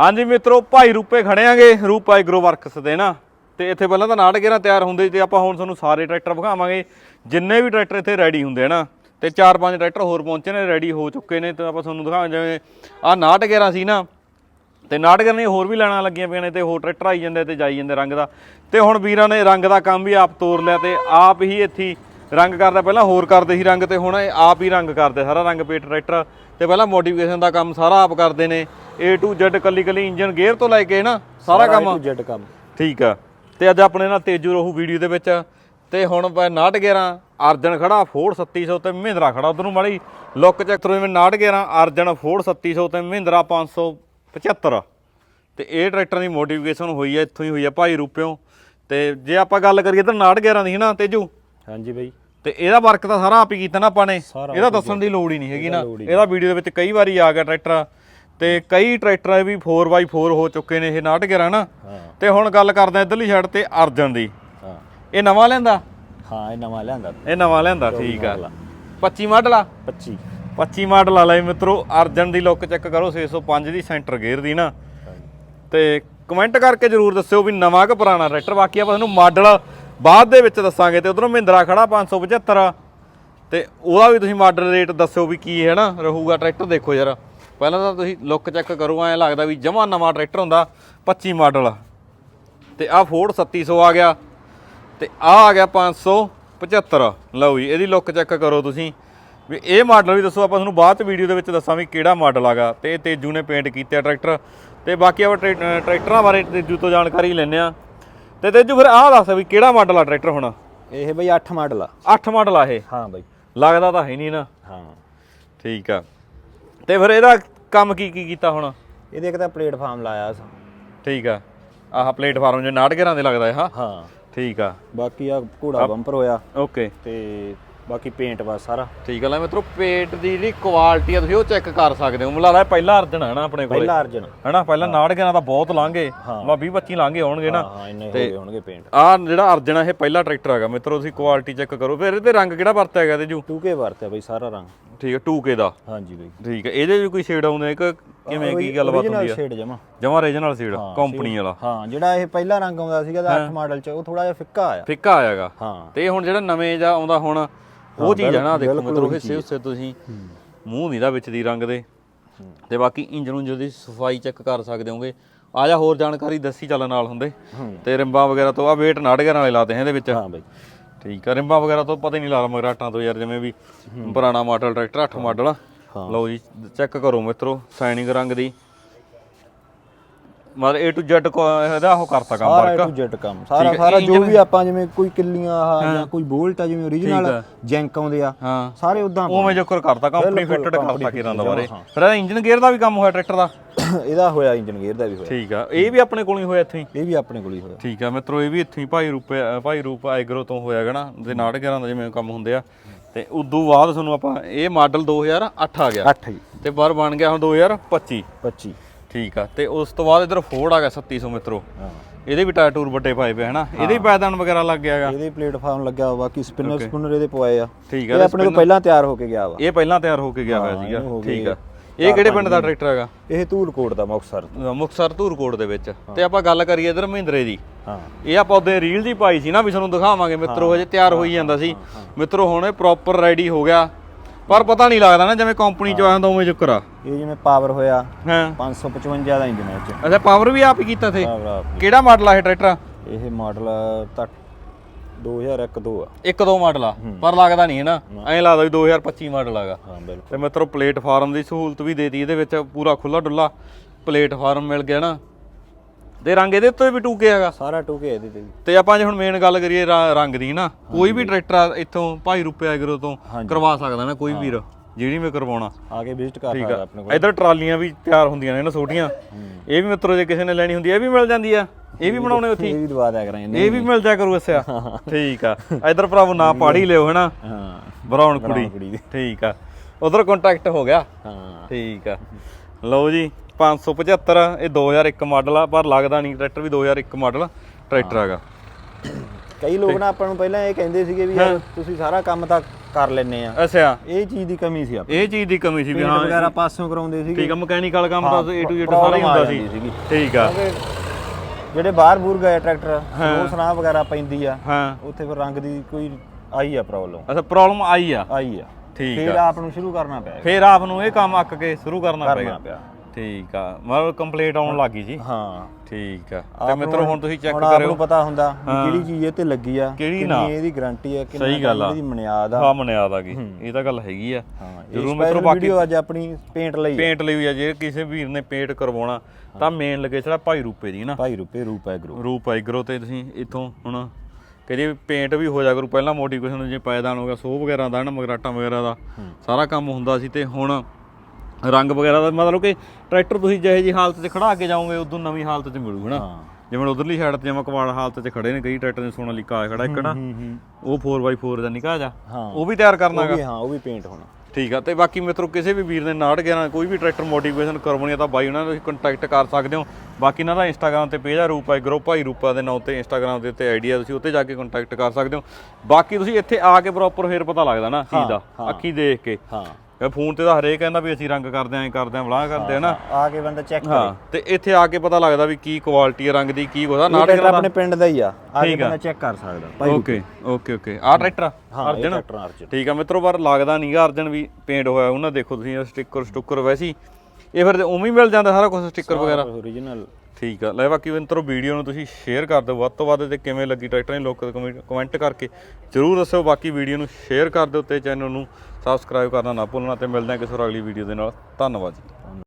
ਹਾਂਜੀ ਮਿੱਤਰੋ, ਭਾਈ ਰੂਪੇ ਖੜਿਆਂਗੇ ਰੂਪ ਐਗਰੋ ਵਰਕਸ ਦੇ ਨਾ। ਤੇ ਇੱਥੇ ਪਹਿਲਾਂ ਤਾਂ ਨਾਟ ਗੇਰਾਂ ਤਿਆਰ ਹੁੰਦੇ ਸੀ ਤੇ ਆਪਾਂ ਹੁਣ ਤੁਹਾਨੂੰ ਸਾਰੇ ਟਰੈਕਟਰ ਵਿਖਾਵਾਂਗੇ, ਜਿੰਨੇ ਵੀ ਟਰੈਕਟਰ ਇੱਥੇ ਰੈਡੀ ਹੁੰਦੇ ਆ ਨਾ, ਤੇ ਚਾਰ ਪੰਜ ਟਰੈਕਟਰ ਹੋਰ ਪਹੁੰਚੇ ਨੇ ਰੈਡੀ ਹੋ ਚੁੱਕੇ ਨੇ, ਤੇ ਆਪਾਂ ਤੁਹਾਨੂੰ ਦਿਖਾਵਾਂਗੇ ਜਿਵੇਂ ਆਹ ਨਾਟ ਗੇਰਾਂ ਸੀ ਨਾ। ਤੇ ਨਾਟ ਗੇਰਾਂ ਹੋਰ ਵੀ ਲੈਣਾ ਲੱਗੀਆਂ ਪਈਆਂ ਨੇ ਤੇ ਹੋਰ ਟਰੈਕਟਰ ਆਈ ਜਾਂਦੇ ਤੇ ਜਾਈ ਜਾਂਦੇ ਰੰਗ ਦਾ। ਤੇ ਹੁਣ ਵੀਰਾਂ ਨੇ ਰੰਗ ਦਾ ਕੰਮ ਵੀ ਆਪ ਤੋਰ ਲਿਆ ਤੇ ਆਪ ਹੀ ਇੱਥੇ ਰੰਗ ਕਰਦਾ ਪਹਿਲਾਂ ਹੋਰ ਕਰਦੇ ਸੀ ਰੰਗ ਤੇ ਹੁਣ ਇਹ ਆਪ ਹੀ ਰੰਗ ਕਰਦੇ ਸਾਰਾ ਰੰਗ ਪੇਟ ਟਰੈਕਟਰ ਤੇ ਪਹਿਲਾਂ ਮੋਡੀਫਿਕੇਸ਼ਨ ਦਾ ਕੰਮ ਸਾਰਾ ਆਪ ਕਰਦੇ ਨੇ। A to Z ਕੱਲੀ ਕੱਲੀ ਇੰਜਨ ਗੇਅਰ ਤੋਂ ਲੈ ਕੇ ਨਾ ਸਾਰਾ ਕੰਮ। ਜੱਟ ਕੰਮ। ਠੀਕ ਆ। ਤੇ ਅੱਜ ਆਪਣੇ ਨਾਲ ਤੇਜੂ ਰਹੂ ਵੀਡੀਓ ਦੇ ਵਿੱਚ। ਤੇ ਹੁਣ ਪੈ 911 ਅਰਜਨ ਖੜਾ ਫੋੜ 3700 ਤੇ ਮਹਿੰਦਰਾ ਖੜਾ। ਉਧਰ ਨੂੰ ਮਾੜੀ ਲੁੱਕ ਚੈੱਕ ਕਰੋ ਜਿਵੇਂ 911 ਅਰਜਨ ਫੋੜ 3700 ਤੇ ਮਹਿੰਦਰਾ 575 ਤੇ ਇਹ ਟਰੈਕਟਰਾਂ ਦੀ ਮੋਡੀਫਿਕੇਸ਼ਨ ਹੋਈ ਹੈ ਇੱਥੋਂ ਹੀ ਹੋਈ ਹੈ ਭਾਈ ਰੂਪਿਓ। ਤੇ ਜੇ ਆਪਾਂ ਗੱਲ ਕਰੀਏ ਤਾਂ 911 ਦੀ ਨਾ ਤੇਜੂ? ਹਾਂਜੀ ਬਾਈ। ਤੇ ਇਹਦਾ ਵਰਕ ਤਾਂ ਸਾਰਾ ਆਪ ਹੀ ਕੀਤਾ ਨਾ ਆਪਾਂ ਨੇ। ਸਾਰਾ ਇਹਦਾ ਦੱਸਣ ਦੀ ਲੋੜ ਹੀ ਨਹੀਂ ਹੈਗੀ ਨਾ। ਇਹਦਾ ਵੀਡੀਓ ਦੇ ਵਿੱਚ ਕਈ ਵਾਰੀ ਆ ਗਿਆ ਟਰੈਕਟਰ ਤੇ ਕਈ ਟਰੈਕਟਰ ਵੀ 4x4 ਹੋ ਚੁੱਕੇ ਨੇ ਇਹ 911 ਨਾ ਤੇ ਹੁਣ ਗੱਲ ਕਰਦੇ ਆ ਇਧਰਲੀ ਸਾਈਡ ਤੇ ਅਰਜਨ ਦੀ। ਹਾਂ। ਇਹ ਨਵਾਂ ਲੈਂਦਾ ਹਾਂ ਇਹ ਨਵਾਂ ਲਿਆਂਦਾ। ਇਹ ਨਵਾਂ ਲੈਂਦਾ ਠੀਕ ਆ। ਮਾਡਲ ਆ। 25 ਮਾਡਲ ਆ? 25 25 ਮਾਡਲ ਆ ਲੈ ਮਿੱਤਰੋ ਅਰਜਨ ਦੀ ਲੁੱਕ ਚੈੱਕ ਕਰੋ 605 ਦੀ ਸੈਂਟਰ ਗੇਅਰ ਦੀ ਨਾ। ਤੇ ਕਮੈਂਟ ਕਰਕੇ ਜਰੂਰ ਦੱਸਿਓ ਵੀ ਨਵਾਂ ਕਿ ਪੁਰਾਣਾ ਟਰੈਕਟਰ ਬਾਕੀ ਆਪਾਂ ਤੁਹਾਨੂੰ ਮਾਡਲ ਬਾਅਦ ਦੇ ਵਿੱਚ ਦੱਸਾਂਗੇ ਤੇ ਉਧਰੋਂ ਮਹਿੰਦਰਾ ਖੜਾ 575 ਤੇ ਉਹਦਾ ਵੀ ਤੁਸੀਂ ਮਾਡਲ ਰੇਟ ਦੱਸਿਓ ਵੀ ਕੀ ਹੈ ਨਾ, ਰਹੂਗਾ ਟਰੈਕਟਰ ਦੇਖੋ ਯਾਰ ਪਹਿਲਾਂ ਤਾਂ ਤੁਸੀਂ ਲੁੱਕ ਚੈੱਕ ਕਰੋ, ਐਂ ਲੱਗਦਾ ਵੀ ਜਮਾ ਨਵਾਂ ਟਰੈਕਟਰ ਹੁੰਦਾ 25 ਮਾਡਲ। ਤੇ ਆਹ ਫੋਰਡ 3700 ਆ ਗਿਆ, ਤੇ ਆ ਆ ਗਿਆ 575 ਲਓ ਜੀ, ਇਹਦੀ ਲੁੱਕ ਚੈੱਕ ਕਰੋ ਤੁਸੀਂ। ਵੀ ਇਹ ਮਾਡਲ ਵੀ ਦੱਸੋ, ਆਪਾਂ ਤੁਹਾਨੂੰ ਬਾਅਦ ਚ ਵੀਡੀਓ ਦੇ ਵਿੱਚ ਦੱਸਾਂ ਵੀ ਕਿਹੜਾ ਮਾਡਲ ਆਗਾ। ਤੇ ਇਹ ਤੇਜੂ ਨੇ ਪੇਂਟ ਕੀਤਾ ਟਰੈਕਟਰ। ਤੇ ਬਾਕੀ ਆਪਾਂ ਟਰੈ- ਟਰੈਕਟਰਾਂ ਬਾਰੇ ਤੇਜੂ ਤੋਂ ਜਾਣਕਾਰੀ ਲੈਣੇ ਆ ਤੇ ਤੇਜੂ ਫਿਰ ਆਹ ਦੱਸ ਵੀ ਕਿਹੜਾ ਮਾਡਲ ਆ ਟਰੈਕਟਰ ਹੁਣ? ਇਹ ਬਈ 8 ਮਾਡਲ ਆ। 8 ਮਾਡਲ ਆ ਇਹ? ਹਾਂ ਬਾਈ। ਲੱਗਦਾ ਤਾਂ ਹੈ ਨਹੀਂ ਨਾ। ਹਾਂ। ਠੀਕ ਆ। ਤੇ ਫਿਰ ਇਹਦਾ ਕੰਮ ਕੀ ਕੀ ਕੀਤਾ ਹੁਣ? ਇਹਦੇ ਇੱਕ ਤਾਂ ਪਲੇਟਫਾਰਮ ਲਾਇਆ ਸੀ। ਠੀਕ ਆ। ਆਹ ਪਲੇਟਫਾਰਮ ਜੇ ਨਾਟਕਰਾਂ ਦੇ ਲੱਗਦਾ ਹੈ ਹਾਂ। ਹਾਂ। ਠੀਕ ਆ। ਬਾਕੀ ਆ ਘੋੜਾ ਬੰਪਰ ਹੋਇਆ। ਓਕੇ। ਤੇ ਬਾਕੀ ਪੇਂਟ ਬਸ ਸਾਰਾ। ਠੀਕ ਆ ਲੈ ਮਿੱਤਰੋ ਪੇਟ ਦੀ ਜਿਹੜੀ ਕੁਆਲਿਟੀ ਆ ਤੁਸੀਂ ਉਹ ਚੈੱਕ ਕਰ ਸਕਦੇ ਹੋ। ਇਹ ਪਹਿਲਾ ਅਰਜਨ ਹੈ ਨਾ ਆਪਣੇ ਕੋਲੇ। ਪਹਿਲਾ ਅਰਜਨ। ਹਨਾ ਪਹਿਲਾਂ ਨਾਟਕਾਂ ਤਾਂ ਬਹੁਤ ਲਾਂਗੇ ਮਾ 20 25 ਲਾਂਗੇ ਹੋਣਗੇ ਨਾ। ਹਾਂ ਇੰਨੇ ਹੋ ਹੋਣਗੇ ਪੇਂਟ ਆਹ ਜਿਹੜਾ ਅਰਜਨ ਆ ਇਹ ਪਹਿਲਾ ਟਰੈਕਟਰ ਹੈਗਾ। ਮਿੱਤਰੋ ਤੁਸੀਂ ਕੁਆਲਿਟੀ ਚੈੱਕ ਕਰੋ। ਫਿਰ ਇਹਦੇ ਰੰਗ ਕਿਹੜਾ ਵਰਤਿਆ ਹੈਗਾ ਤੇ ਜੂ? 2K ਵਰਤਿਆ ਬਈ ਸਾਰਾ ਰੰਗ। ਠੀਕ ਹੈ 2K ਦਾ। ਹਾਂਜੀ ਬਈ। ਠੀਕ ਹੈ ਇਹਦੇ ਵੀ ਕੋਈ ਸ਼ੇਡ ਆਉਂਦੇ ਨੇ ਕਿ ਕਿਵੇਂ ਕੀ ਗੱਲਬਾਤ ਹੁੰਦੀ ਆ? ਸ਼ੇਡ ਜਮਾ। ਜਮਾ ਰੀਜਨਲ ਸ਼ੇਡ ਕੰਪਨੀ ਵਾਲਾ। ਹਾਂ ਜਿਹੜਾ ਇਹ ਪਹਿਲਾ ਰੰਗ ਆਉਂਦਾ ਸੀਗਾ ਦਾ 8 ਮਾਡਲ ਚ ਉਹ ਥੋੜਾ ਜਿਹਾ ਫਿੱਕਾ ਆਇਆ। ਫਿੱਕਾ ਆਇਆਗਾ ਹਾਂ। ਤੇ ਹੁਣ ਜਿਹੜਾ ਨਵੇਂ ਜਾਂ ਆਉਂਦਾ ਹੁਣ ਉਹ ਚੀਜ਼ ਹੈ ਨਾ ਦੇਖੋ ਮਿੱਤਰੋ ਹਿੱਸੇ ਹਿੱਸੇ ਤੁਸੀਂ ਮੂੰਹ ਨਹੀਂ ਦਾ ਵਿੱਚ ਦੀ ਰੰਗ ਦੇ। ਤੇ ਬਾਕੀ ਇੰਜਨ ਉਂਜਨ ਦੀ ਸਫ਼ਾਈ ਚੈੱਕ ਕਰ ਸਕਦੇ ਹੋਗੇ ਆ ਜਾ ਹੋਰ ਜਾਣਕਾਰੀ ਦੱਸੀ ਚੱਲ ਨਾਲ ਹੁੰਦੇ। ਤੇ ਰਿੰਬਾਂ ਵਗੈਰਾ ਤੋਂ ਆ ਵੇਟ ਨਾਟਕਾਂ ਵਾਲੇ ਲਾਤੇ हैं ਇਹਦੇ ਵਿੱਚ। ਹਾਂ ਬਈ। ਠੀਕ ਆ ਰਿੰਬਾਂ ਵਗੈਰਾ ਤੋਂ ਪਤਾ ਹੀ ਨਹੀਂ ਲੱਗਦਾ ਮਗਰਾਟਾਂ ਤੋਂ ਯਾਰ ਜਿਵੇਂ ਵੀ ਪੁਰਾਣਾ ਮਾਡਲ ਟਰੈਕਟਰ 8 ਮਾਡਲ ਲਓ ਜੀ ਚੈੱਕ ਕਰੋ ਮਿੱਤਰੋ ਸਾਈਨਿੰਗ ਰੰਗ ਦੀ। ਮਤਲਬ A to Z ਕੋ ਇਹਦਾ ਉਹ ਕਰਤਾ ਕੰਮ ਸਾਰਾ ਵਰਕ ਟੂ ਜੈਟ ਕੰਮ ਸਾਰਾ ਸਾਰਾ ਜੋ ਵੀ ਆਪਾਂ ਜਿਵੇਂ ਕੋਈ ਕਿੱਲੀਆਂ ਆ ਜਾਂ ਕੋਈ ਬੋਲਟ ਆ ਜਿਵੇਂ origignal ਜੈਂਕ ਆਉਂਦੇ ਆ ਹਾਂ। ਸਾਰੇ ਉਦਾਂ ਉਵੇਂ ਜੋਕਰ ਕਰਤਾ ਕੰਪਨੀ ਫਿੱਟਡ ਕਰਤਾ ਕਿਰਾਂ ਦਾ ਬਾਰੇ। ਫਿਰ ਇਹਦਾ ਇੰਜਨ ਗੇਅਰ ਦਾ ਵੀ ਕੰਮ ਹੋਇਆ ਟਰੈਕਟਰ ਦਾ? ਇਹਦਾ ਹੋਇਆ ਇੰਜਨ ਗੇਅਰ ਦਾ ਵੀ ਹੋਇਆ। ਠੀਕ ਆ। ਇਹ ਵੀ ਆਪਣੇ ਕੋਲ ਹੀ ਹੋਇਆ ਇੱਥੇ ਹੀ? ਇਹ ਵੀ ਆਪਣੇ ਕੋਲ ਹੀ ਹੋਇਆ। ਠੀਕ ਆ ਮਿੱਤਰੋ ਇਹ ਵੀ ਇੱਥੇ ਹੀ ਭਾਈ ਰੂਪੇ ਭਾਈ ਰੂਪ ਐਗਰੋ ਤੋਂ ਹੋਇਆਗਾ ਨਾ ਦੇ ਨਾਟਕਾਂ ਦਾ ਜਿਵੇਂ ਕੰਮ ਹੁੰਦੇ ਆ। ਤੇ ਉਦੋਂ ਬਾਅਦ ਤੁਹਾਨੂੰ ਆਪਾਂ ਇਹ ਮਾਡਲ 2008 ਆ ਗਿਆ। 8 ਜੀ। ਤੇ ਬਾਹਰ ਬਣ ਗਿਆ ਹੁਣ 2025 25 ਠੀਕ ਆ। ਤੇ ਉਸ ਤੋਂ ਬਾਅਦ ਇਧਰ ਫੋਰਡ ਆ ਗਿਆ 3700 ਮਿੱਤਰੋ। ਹਾਂ। ਇਹਦੇ ਵੀ ਟਾਇਰ ਟੂਰ ਵੱਡੇ ਪਾਏ ਪਏ ਹਨਾ? ਇਹਦੇ ਵੀ ਪਾਇਦਾਨ ਵਗੈਰਾ ਲੱਗ ਗਿਆਗਾ ਇਹਦੇ ਪਲੇਟਫਾਰਮ ਲੱਗਿਆ ਬਾਕੀ ਸਪਿਨਰ ਸਪਿਨਰ ਇਹਦੇ ਪਵਾਏ ਆ। ਠੀਕ ਇਹ ਆ ਆਪਣੇ ਤੋਂ ਪਹਿਲਾਂ ਤਿਆਰ ਹੋ ਕੇ ਗਿਆ ਵਾ। ਇਹ ਪਹਿਲਾਂ ਤਿਆਰ ਹੋ ਕੇ ਗਿਆ ਹੋਇਆ ਸੀਗਾ। ਇਹ ਠੀਕ ਆ। ਇਹ ਕਿਹੜੇ ਪਿੰਡ ਦਾ ਟਰੈਕਟਰ ਹੈਗਾ? ਇਹ ਧੂਲਕੋਟ ਦਾ ਮੁਕਤਸਰ ਮੁਕਸਰ ਧੂਰਕੋਟ ਦੇ ਵਿੱਚ। ਤੇ ਆਪਾਂ ਗੱਲ ਕਰੀਏ ਇਧਰ ਮਹਿੰਦਰੇ ਦੀ। ਹਾਂ। ਇਹ ਆਪਾਂ ਉਹਦੇ ਰੀਲ ਦੀ ਪਾਈ ਸੀ ਨਾ ਵੀ ਤੁਹਾਨੂੰ ਦਿਖਾਵਾਂਗੇ ਮਿੱਤਰੋ ਹਜੇ ਤਿਆਰ ਹੋਈ ਜਾਂਦਾ ਸੀ। ਮਿੱਤਰੋ ਹੁਣ ਇਹ ਪ੍ਰੋਪਰ ਰੈਡੀ ਹੋ ਗਿਆ। ਪਰ ਪਤਾ ਨਹੀਂ ਲੱਗਦਾ ਨਾ ਜਿਵੇਂ ਕੰਪਨੀ ਚ ਆਇਆ ਉਵੇਂ ਚੁੱਕਰ ਆ। ਇਹ ਜਿਵੇਂ ਪਾਵਰ ਹੋਇਆ ਹਾਂ। 555 ਦਾ ਇੰਜਨ ਹੈ ਇਹ ਚ। ਅੱਛਾ ਪਾਵਰ ਵੀ ਆਪ ਹੀ ਕੀਤਾ ਪਾਵਰ ਆਪ ਕਿਹੜਾ ਮਾਡਲ ਆ ਇਹ ਟਰੈਕਟਰ? ਇਹ ਮਾਡਲ ਤਾਂ 2001 2 ਆ। ਇੱਕ ਦੋ ਮਾਡਲ ਆ? ਪਰ ਲੱਗਦਾ ਨਹੀਂ ਹੈ ਨਾ। ਐਂ ਲੱਗਦਾ ਵੀ 2025 ਮਾਡਲ ਆਗਾ। ਹਾਂ ਬਿਲਕੁਲ। ਤੇ ਮਿੱਤਰੋ ਪਲੇਟਫਾਰਮ ਦੀ ਸਹੂਲਤ ਵੀ ਦੇਤੀ ਇਹਦੇ ਵਿੱਚ ਪੂਰਾ ਖੁੱਲਾ ਡੁੱਲਾ ਪਲੇਟਫਾਰਮ ਮਿਲ ਗਿਆ ਨਾ। ਤੇ ਰੰਗ ਇਹਦੇ ਉੱਤੇ ਵੀ ਟੂਕੇ ਹੈਗਾ। ਸਾਰਾ 2K ਇਹਦੇ ਤੇ ਵੀ। ਤੇ ਆਪਾਂ ਜੇ ਹੁਣ ਮੇਨ ਗੱਲ ਕਰੀਏ ਰਾ- ਰੰਗ ਦੀ ਨਾ ਕੋਈ ਵੀ ਟਰੈਕਟਰ ਇੱਥੋਂ ਭਾਈ ਰੁਪਏ ਐਗਰੋ ਤੋਂ ਕਰਵਾ ਸਕਦਾ ਨਾ ਕੋਈ ਵੀਰ ਜਿਹੜੀ ਵੀ ਕਰਵਾਉਣਾ। ਆ ਕੇ ਵਿਜ਼ਿਟ ਕਰ ਸਕਦਾ ਆਪਣੇ ਕੋਲ। ਇਧਰ ਟਰਾਲੀਆਂ ਵੀ ਤਿਆਰ ਹੁੰਦੀਆਂ ਨੇ ਨਾ ਛੋਟੀਆਂ। ਇਹ ਵੀ ਮਿੱਤਰੋ ਜੇ ਕਿਸੇ ਨੇ ਲੈਣੀ ਹੁੰਦੀ ਹੈ ਇਹ ਵੀ ਮਿਲ ਜਾਂਦੀ ਆ। ਇਹ ਵੀ ਬਣਾਉਣੇ ਉੱਥੇ ਇਹ ਵੀ ਦਵਾ ਦਿਆ ਕਰਾਂ ਇਹਨੇ ਇਹ ਵੀ ਮਿਲ ਜਾ ਕਰੂ ਅਸਿਆ ਠੀਕ ਆ। ਇਧਰ ਭਰਾਵੋ ਨਾ ਪਾੜੀ ਲਿਓ ਹਨਾ। ਹਾਂ। ਬਰਾਉਨ ਕੁੜੀ। ਠੀਕ ਆ। ਉਧਰ ਕੰਟੈਕਟ ਹੋ ਗਿਆ। ਹਾਂ। ਠੀਕ ਆ। ਲਓ ਜੀ 575 ਇਹ 2001 ਮਾਡਲ ਆ ਪਰ ਲੱਗਦਾ ਨਹੀਂ ਟਰੈਕਟਰ ਵੀ 2001 ਮਾਡਲ ਟਰੈਕਟਰ ਹੈਗਾ। ਕਈ ਲੋਕ ਨਾ ਆਪਾਂ ਨੂੰ ਪਹਿਲਾਂ ਇਹ ਕਹਿੰਦੇ ਸੀਗੇ ਵੀ ਯਾਰ ਤੁਸੀਂ ਸਾਰਾ ਕੰਮ ਤਾਂ ਕਰ ਲੈਨੇ ਆ। ਅੱਛਾ। ਇਹ ਚੀਜ਼ ਦੀ ਕਮੀ ਸੀ ਆਪਾਂ ਇਹ ਚੀਜ਼ ਦੀ ਕਮੀ ਸੀ ਵੀ ਹਾਂ ਵਗੈਰਾ ਪਾਸਿਓਂ ਕਰਾਉਂਦੇ ਸੀਗੇ। ਠੀਕ ਆ ਮਕੈਨੀਕਲ ਕੰਮ ਤਾਂ A to Z ਸਾਰਾ ਹੀ ਹੁੰਦਾ ਸੀ। ਠੀਕ ਆ। ਜਿਹੜੇ ਬਾਹਰ ਬੂਰ ਗਏ ਟਰੈਕਟਰ ਉਹ ਸੁਨਾਹ ਵਗੈਰਾ ਪੈਂਦੀ ਆ। ਹਾਂ। ਉੱਥੇ ਫਿਰ ਰੰਗ ਦੀ ਕੋਈ ਆਈ ਆ ਪ੍ਰੋਬਲਮ ਅੱਛਾ ਪ੍ਰੋਬਲਮ ਆਈ ਆ। ਆਈ ਆ। ਠੀਕ ਫਿਰ ਆ। ਆਪ ਨੂੰ ਸ਼ੁਰੂ ਕਰਨਾ ਪਿਆ। ਫੇਰ ਆਪ ਨੂੰ ਇਹ ਕੰਮ ਅੱਕ ਕੇ ਸ਼ੁਰੂ ਕਰਨਾ ਪਏਗਾ। ਪਿਆ। ਠੀਕ ਆ ਮਤਲਬ ਕੰਪਲੀਟ ਆਉਣ ਲੱਗੀ ਜੀ ਹਾਂ। ਠੀਕ ਆ। ਤੇ ਮਿੱਤਰੋ ਹੁਣ ਤੁਸੀਂ ਚੈੱਕ ਹੁਣ ਕਰਿਓ। ਨੂੰ ਪਤਾ ਹੁੰਦਾ ਵੀ ਕਿਹੜੀ ਚੀਜ਼ ਇਹ ਤੇ ਲੱਗੀ ਆ। ਕਿੰਨੀ ਇਹਦੀ ਗਾਰੰਟੀ ਆ ਕਿੰਨਾ। ਇਹਦੀ ਮਨਿਆਦ ਆ। ਹਾਂ ਮਨਿਆਦ ਆ ਗਈ। ਇਹ ਤਾਂ ਗੱਲ ਹੈਗੀ ਆ। ਹਾਂ ਜ਼ਰੂਰ ਮਿੱਤਰੋ ਬਾਕੀ ਵੀਡੀਓ ਅੱਜ ਆਪਣੀ ਪੇਂਟ ਲਈ। ਪੇਂਟ ਲਈ ਆ। ਜੇ ਕਿਸੇ ਵੀਰ ਨੇ ਪੇਂਟ ਕਰਵਾਉਣਾ ਤਾਂ ਮੇਨ ਲੋਕੇਸ਼ਨ ਆ ਭਾਈ ਰੂਪੇ ਦੀ ਨਾ। ਭਾਈ ਰੂਪ ਹੈ ਗਰੁੱਪ ਰੂਪ ਐਗਰੋ ਤੇ ਤੁਸੀਂ ਇੱਥੋਂ ਹੁਣ ਕਹਿੰਦੇ ਪੇਂਟ ਵੀ ਹੋ ਜਾ ਕਰੂ ਪਹਿਲਾਂ ਮੋਡੀਫਿਕੇਸ਼ਨ ਜੇ ਪਾਇਦਾਨ ਹੋ ਗਿਆ ਸੋ ਵਗੈਰਾ ਦਾ ਨਾ ਮਗਰਾਟਾ ਵਗੈਰਾ ਦਾ ਸਾਰਾ ਕੰਮ ਹੁੰਦਾ ਸੀ ਤੇ ਹੁਣ ਰੰਗ ਵਗੈਰਾ ਦਾ ਮਤਲਬ ਕਿ ਟਰੈਕਟਰ ਤੁਸੀਂ ਜਿਹੇ ਜੀ ਹਾਲਤ 'ਚ ਖੜਾ ਕੇ ਜਾਓਗੇ ਉਦੋਂ ਨਵੀਂ ਹਾਲਤ 'ਚ ਮਿਲੂ ਹਨਾ? ਜਿਵੇਂ ਉਧਰਲੀ ਸਾਈਡ ਤੇ ਜਿਵੇਂ ਕਵਾੜ ਹਾਲਤ 'ਚ ਖੜੇ ਨੇ ਕਈ ਟਰੈਕਟਰ ਨੇ ਸੋਨਾਲੀਕਾ ਖੜਾ ਇੱਕ ਨਾ ਉਹ 4x4 ਦਾ ਨਿਕਾ ਜਾ। ਉਹ ਵੀ ਤਿਆਰ ਕਰਨਾ ਉਹ ਵੀ ਹਾਂ ਉਹ ਵੀ ਪੇਂਟ ਹੋਣਾ। ਠੀਕ ਆ ਤੇ ਬਾਕੀ ਮਿੱਤਰੋ ਕਿਸੇ ਵੀ ਵੀਰ ਨੇ 911 ਕੋਈ ਵੀ ਟਰੈਕਟਰ ਮੋਡੀਫਿਕੇਸ਼ਨ ਕਰਵਾਉਣੀ ਆ ਤਾਂ ਬਾਈ ਉਹਨਾਂ ਨਾਲ ਤੁਸੀਂ ਕੰਟੈਕਟ ਕਰ ਸਕਦੇ ਹੋ। ਬਾਕੀ ਇਹਨਾਂ ਦਾ ਇੰਸਟਾਗ੍ਰam ਤੇ ਪੇਜ ਆ ਰੂਪਾ ਗਰੁੱਪ ਭਾਈ ਰੂਪਾ ਦੇ ਨਾਂ ਤੇ ਇੰਸਟਾਗ੍ਰam ਦੇ ਉੱਤੇ ਆਈਡੀ ਆ ਤੁਸੀਂ ਉੱਤੇ ਜਾ ਕੇ ਕੰਟੈਕਟ ਕਰ ਸਕਦੇ ਹੋ। ਬਾਕੀ ਤੁਸੀਂ ਇੱਥੇ ਆ ਕੇ ਪ੍ਰੋਪਰ ਫੇਰ ਪਤਾ ਲੱਗਦਾ ਨਾ ਚੀਜ਼ ਦਾ ਅੱਖੀ ਦੇਖ ਕੇ। ਹਾਂ। ਇਹ ਫੋਨ ਤੇ ਤਾਂ ਹਰੇਕ ਕਹਿੰਦਾ ਵੀ ਅਸੀਂ ਰੰਗ ਕਰਦੇ ਆਂ ਕਰਦੇ ਆਂ ਬਲਾਹ ਕਰਦੇ ਆ ਨਾ। ਆ ਕੇ ਬੰਦਾ ਚੈੱਕ ਹਾਂ ਕਰੇ। ਤੇ ਇੱਥੇ ਆ ਕੇ ਪਤਾ ਲੱਗਦਾ ਵੀ ਕੀ ਕੁਆਲਿਟੀ ਹੈ ਰੰਗ ਦੀ ਕੀ ਹੋਦਾ ਇਹ ਟਰੈਕਟਰ 911 ਆਪਣੇ ਪਿੰਡ ਦਾ ਹੀ ਆ। ਆ ਕੇ ਆ। ਬੰਦਾ ਚੈੱਕ ਕਰ ਸਕਦਾ ਭਾਈ ਓਕੇ ਓਕੇ ਓਕੇ ਆ? ਆ? ਟਰੈਕਟਰ ਅਰਜਨ? ਠੀਕ ਆ ਮਿੱਤਰੋ ਪਰ ਲੱਗਦਾ ਨਹੀਂਗਾ ਅਰਜਨ ਵੀ ਪੇਂਟ ਹੋਇਆ ਉਹਨਾਂ ਦੇਖੋ ਤੁਸੀਂ ਸਟicker ਸਟੁੱਕਰ ਵੈਸੀ। ਇਹ ਫਿਰ ਉਵੇਂ ਹੀ ਮਿਲ ਜਾਂਦਾ ਸਾਰਾ ਕੁਝ ਸਟicker ਵਗੈਰਾ? ਓਰੀਜਨਲ ਠੀਕ ਆ। ਲੈ ਬਾਕੀ ਮਿੱਤਰੋ, ਵੀਡੀਓ ਨੂੰ ਤੁਸੀਂ ਸ਼ੇਅਰ ਕਰ ਦਿਓ। ਵੱਧ ਤੋਂ ਵੱਧ ਤੇ ਕਿਵੇਂ ਲੱਗੀ ਟਰੈਕਟਰ ਨੇ ਲੋਕ ਕਮੈਂਟ ਕਰਕੇ ਜਰੂਰ ਦੱਸਿਓ। ਬਾਕੀ ਵੀਡੀਓ ਨੂੰ ਸ਼ੇਅਰ ਕਰ ਦਿਓ ਤੇ ਚੈਨਲ ਨੂੰ ਸਬਸਕ੍ਰਾਈਬ ਕਰਨਾ ਨਾ ਭੁੱਲਣਾ ਤੇ ਮਿਲਦੇ ਹਾਂ ਕਿਸੇ ਹੋਰ ਅਗਲੀ ਵੀਡੀਓ ਦੇ ਨਾਲ। ਧੰਨਵਾਦ ਜੀ।